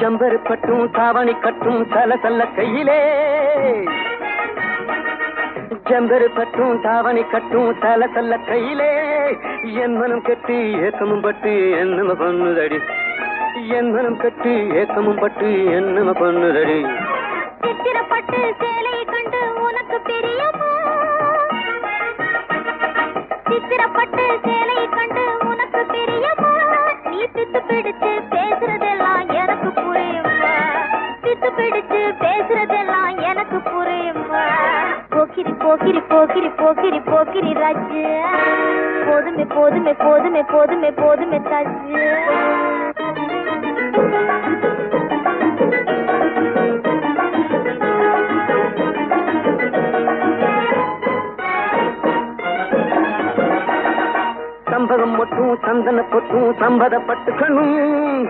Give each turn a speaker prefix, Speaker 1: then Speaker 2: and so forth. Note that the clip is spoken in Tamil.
Speaker 1: ஜம்பரு பட்டும் தாவணி கட்டும் சல சல்ல கையிலே. ஜம்பரு பட்டும் தாவணி கட்டும் சல சல்ல கையிலே. என் மனம் கட்டி ஏக்கமும் பட்டு என்னம பண்ணுதடி. என் மனம் கட்டி ஏக்கமும் பட்டு என்னம பண்ணுதடி.
Speaker 2: சித்திரப்பட்டு சேலையை கண்டு உனக்கு பிரியமா? சித்திரப்பட்டு சேலையை கண்டு உனக்கு பிரியமா? நீ பித்து பிடிச்சு எனக்கு புரியுமா? திட்டு பிடிச்சு பேசுறதெல்லாம் எனக்கு புரியுமா? போக்கிரி போக்கிரி போக்கிரி போக்கிரி போக்கிரி ராஜு. போதுமே போதுமே போதுமே போதுமே போதுமே தாஜு.
Speaker 1: சம்பகம் மட்டும் சந்தன பொட்டும் சம்பதப்பட்டு தாளமும்